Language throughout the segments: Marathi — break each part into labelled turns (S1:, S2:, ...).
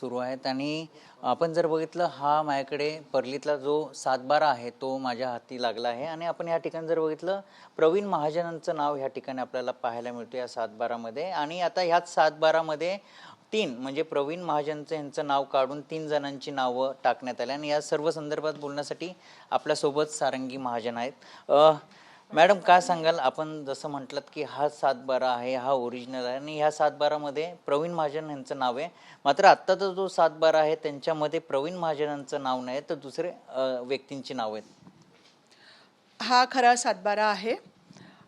S1: सुरू आहेत. आणि आपण जर बघितलं हा माझ्याकडे परलीतला जो सातबारा आहे तो माझ्या हाती लागला आहे. आणि आपण या ठिकाणी जर बघितलं प्रवीण महाजनांचं नाव ह्या ठिकाणी आपल्याला पाहायला मिळतं या सातबारामध्ये. आणि आता ह्याच सातबारामध्ये तीन म्हणजे प्रवीण महाजनचं यांचं नाव काढून तीन जणांची नावं टाकण्यात आली. आणि या सर्व संदर्भात बोलण्यासाठी आपल्यासोबत सारंगी महाजन आहेत. मॅडम काय सांगाल? आपण जसं म्हटलं की हा सातबारा आहे हा ओरिजिनल आहे आणि ह्या सातबारामध्ये प्रवीण महाजन यांचं नाव आहे. मात्र आत्ताचा जो सातबारा आहे त्यांच्यामध्ये प्रवीण महाजनांचं नाव नाही तर दुसरे व्यक्तींची नाव आहेत.
S2: हा खरा सातबारा आहे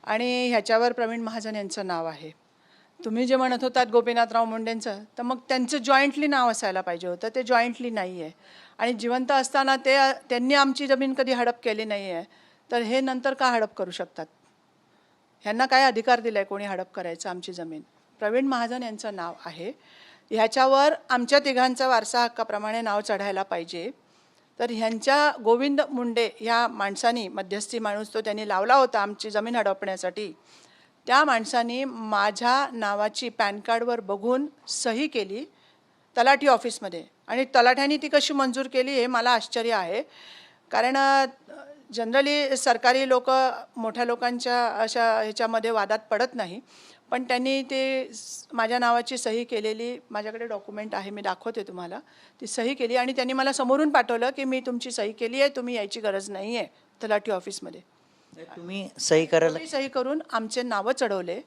S2: आणि ह्याच्यावर प्रवीण महाजन यांचं नाव आहे. तुम्ही जे म्हणत होतात गोपीनाथराव मुंडेंचं तर मग त्यांचं जॉईंटली नाव असायला पाहिजे होतं. ते जॉईंटली नाही आहे आणि जिवंत असताना ते त्यांनी आमची जमीन कधी हडप केली नाही आहे तर हे नंतर का हडप करू शकतात? ह्यांना काय अधिकार दिला आहे कोणी हडप करायचं आमची जमीन? प्रवीण महाजन यांचं नाव आहे. ह्याच्यावर आमच्या तिघांचा वारसा हक्काप्रमाणे नाव चढायला पाहिजे. तर ह्यांच्या गोविंद मुंडे ह्या माणसानी मध्यस्थी माणूस तो त्यांनी लावला होता आमची जमीन हडपण्यासाठी. त्या माणसानी माझ्या नावाची पॅन कार्डवर बघून सही केली तलाठी ऑफिसमध्ये. आणि तलाठ्यांनी ती कशी मंजूर केली हे मला आश्चर्य आहे. कारण जनरली सरकारी लोक मोठ्या लोकांच्या अशा ह्याच्यामध्ये वादात पडत नाही. पण त्यांनी ते माझ्या नावाची सही केलेली माझ्याकडे डॉक्युमेंट आहे मी दाखवते तुम्हाला. ती सही केली आणि त्यांनी मला समोरून पाठवलं की मी तुमची सही केली आहे तुम्ही यायची गरज नाही आहे तलाठी ऑफिसमध्ये.
S1: तुम्ही सही करायला
S2: सही करून आमचे नावं चढवले.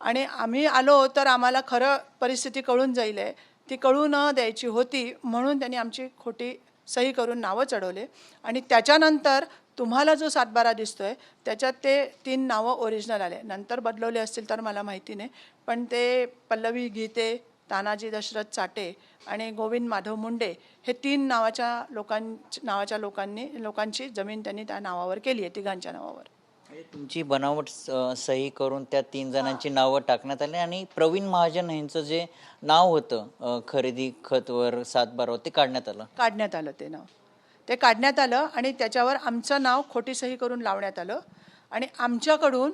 S2: आणि आम्ही आलो तर आम्हाला खरं परिस्थिती कळून जाईल आहे. ती कळू न द्यायची होती म्हणून त्यांनी आमची खोटी सही करून नावं चढवले. आणि त्याच्यानंतर तुम्हाला जो सातबारा दिसतो आहे त्याच्यात ते तीन नावं ओरिजिनल आले. नंतर बदलवले असतील तर मला माहिती नाही. पण ते पल्लवी गीते तानाजी दशरथ चाटे आणि गोविंद माधव मुंडे हे तीन नावाच्या लोकां नावाच्या लोकांनी लोकांची जमीन त्यांनी त्या नावावर केली आहे तिघांच्या नावावर.
S1: तुमची बनावट सही करून त्या तीन जणांची नावं टाकण्यात आली आणि प्रवीण महाजन यांचं जे नाव होतं खरेदी खतवर सातबारावर ते काढण्यात आलं.
S2: काढण्यात आलं ते नाव. ते काढण्यात आलं आणि त्याच्यावर आमचं नाव खोटी सही करून लावण्यात आलं आणि आमच्याकडून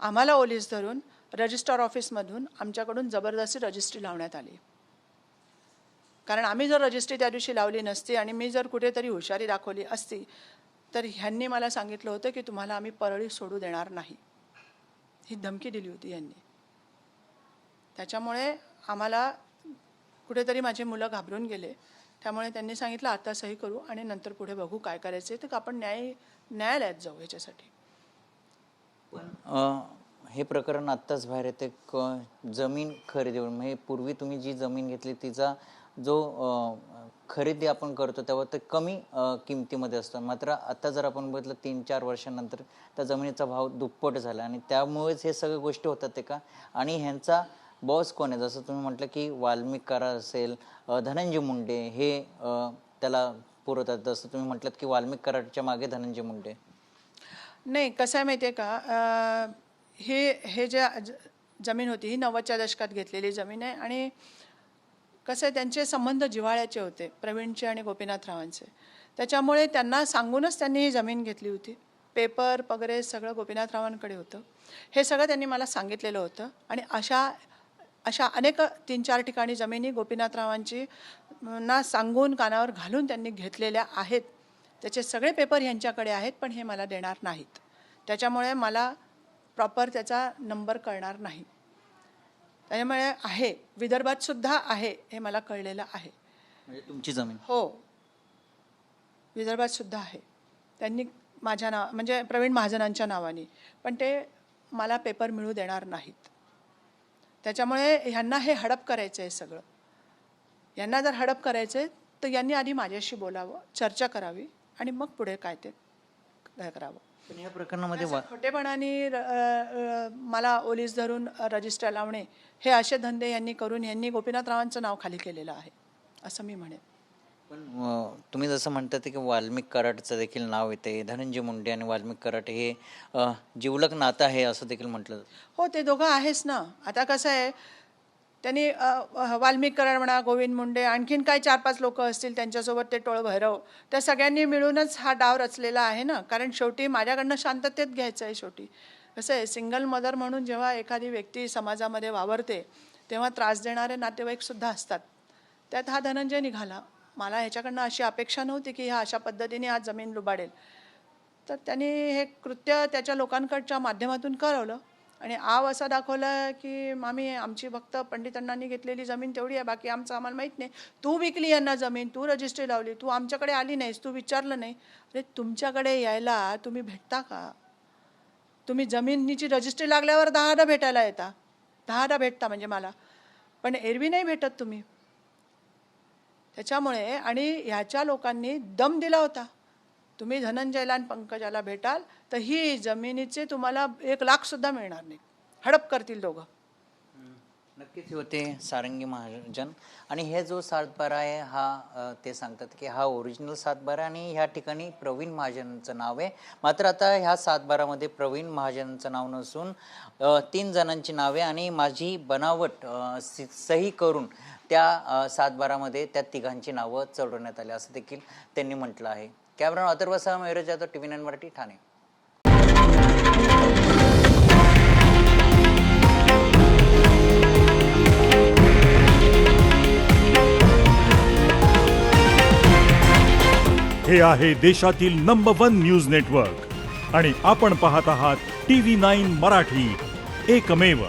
S2: आम्हाला ओलीस धरून रजिस्टर ऑफिसमधून आमच्याकडून जबरदस्ती रजिस्ट्री लावण्यात आली. कारण आम्ही जर रजिस्ट्री त्या दिवशी लावली नसती आणि मी जर कुठेतरी हुशारी दाखवली असती तर ह्यांनी मला सांगितलं होतं की तुम्हाला आम्ही परळी सोडू देणार नाही. ही धमकी दिली होती यांनी त्याच्यामुळे आम्हाला कुठेतरी माझे मुलं घाबरून गेले. त्यामुळे त्यांनी सांगितलं आता सही करू आणि नंतर पुढे बघू काय करायचं तर आपण न्याय न्यायालयात जाऊ ह्याच्यासाठी.
S1: हे प्रकरण आत्ताच बाहेर येते. क जमीन खरेदीवर म्हणजे पूर्वी तुम्ही जी जमीन घेतली तिचा जो खरेदी आपण करतो तेव्हा ते कमी किमतीमध्ये असतं. मात्र आता जर आपण बघितलं तीन चार वर्षानंतर त्या जमिनीचा भाव दुप्पट झाला आणि त्यामुळेच हे सगळ्या गोष्टी होतात ते का? आणि ह्यांचा बॉस कोण आहे? जसं तुम्ही म्हटलं की वाल्मिक करार असेल धनंजय मुंडे हे त्याला पुरवतात. जसं तुम्ही म्हटलं की वाल्मिक कराडच्या मागे धनंजय मुंडे.
S2: नाही कसं आहे माहिती आहे का हे हे जे ज- जमीन होती ही नव्वदच्या दशकात घेतलेली जमीन आहे आणि कसं आहे त्यांचे संबंध जिव्हाळ्याचे होते प्रवीणचे आणि गोपीनाथरावांचे त्याच्यामुळे त्यांना सांगूनच त्यांनी ही जमीन घेतली होती. पेपर वगैरे सगळं गोपीनाथरावांकडे होतं. हे सगळं त्यांनी मला सांगितलेलं होतं आणि अशा अशा अनेक तीन चार ठिकाणी जमिनी गोपीनाथरावांची ना सांगून कानावर घालून त्यांनी घेतलेल्या आहेत. त्याचे सगळे पेपर ह्यांच्याकडे आहेत पण हे मला देणार नाहीत. त्याच्यामुळे मला प्रॉपर त्याचा नंबर कळणार नाही. त्याच्यामुळे आहे विदर्भात सुद्धा आहे हे मला कळलेलं आहे.
S1: म्हणजे तुमची जमीन.
S2: हो. विदर्भात सुद्धा आहे. त्यांनी माझ्या नाव म्हणजे प्रवीण महाजनांच्या नावाने पण ते मला पेपर मिळू देणार नाहीत. त्याच्यामुळे ह्यांना हे हडप करायचं आहे सगळं. यांना जर हडप करायचं आहे तर यांनी आधी माझ्याशी बोलावं चर्चा करावी आणि मग पुढे काय ते करावं.
S1: पण या प्रकरणामध्ये वा
S2: खोटेपणाने र- अ, अ, मला ओलीस धरून रजिस्टर लावणे हे असे धंदे यांनी करून यांनी गोपीनाथरावांचं नाव खाली केलेलं आहे असं मी म्हणेन.
S1: पण अ, तुम्ही जसं म्हणतात की वाल्मिक कराडचं देखील नाव येते धनंजय मुंडे आणि वाल्मिक कराड हे अ, जिवलग नातं आहे असं देखील म्हटलं जातं.
S2: हो ते दोघं आहेच ना. आता कसं आहे त्यांनी अ, वाल्मिक कराड म्हणा गोविंद मुंडे आणखीन काय चार पाच लोक असतील त्यांच्यासोबत ते टोळ भैरव त्या सगळ्यांनी मिळूनच हा डाव रचलेला आहे ना? कारण शेवटी माझ्याकडनं शांततेत घ्यायचं आहे शेवटी. कसं आहे सिंगल मदर म्हणून जेव्हा एखादी व्यक्ती समाजामध्ये वावरते तेव्हा त्रास देणारे नातेवाईकसुद्धा असतात. त्यात हा धनंजय निघाला. मला ह्याच्याकडनं अशी अपेक्षा नव्हती की ह्या अशा पद्धतीने आज जमीन लुबाडेल. तर त्यांनी हे कृत्य त्याच्या लोकांकडच्या माध्यमातून करवलं. आणि आव असा दाखवला की मामी आमची फक्त पंडितांनी घेतलेली जमीन तेवढी आहे बाकी आमचं आम्हाला माहीत नाही. तू विकली यांना जमीन तू रजिस्ट्री लावली तू आमच्याकडे आली नाहीस तू विचारलं नाही. अरे तुमच्याकडे यायला तुम्ही भेटता का? तुम्ही जमिनीची रजिस्ट्री लागल्यावर दहादा भेटायला येता. दहादा भेटता म्हणजे मला. पण एरवी नाही भेटत तुम्ही. त्याच्यामुळे आणि ह्याच्या लोकांनी दम दिला होता. तुम्ही धनंजयला आणि पंकजाला भेटाल तर ही जमिनीचे तुम्हाला एक लाख सुद्धा मिळणार नाही. हडप करतील दोघं.
S1: नक्कीच हे होते सारंगी महाजन. आणि हे जो सातबारा आहे हा ते सांगतात की हा ओरिजिनल सातबारा आणि ह्या ठिकाणी प्रवीण महाजनचं नाव आहे. मात्र आता ह्या सातबारामध्ये प्रवीण महाजनचं नाव नसून तीन जणांची नावे आणि माझी बनावट सही करून त्या सातबारामध्ये त्या तिघांची नावं चढवण्यात आली असं देखील त्यांनी म्हटलं आहे. Camera अथर्वसह Mayur Jadhav T V nine Marathi Thane.
S3: हे आहे देशातील नंबर वन न्यूज नेटवर्क आणि आपण पाहत आहात टी व्ही नाईन मराठी. एकमेव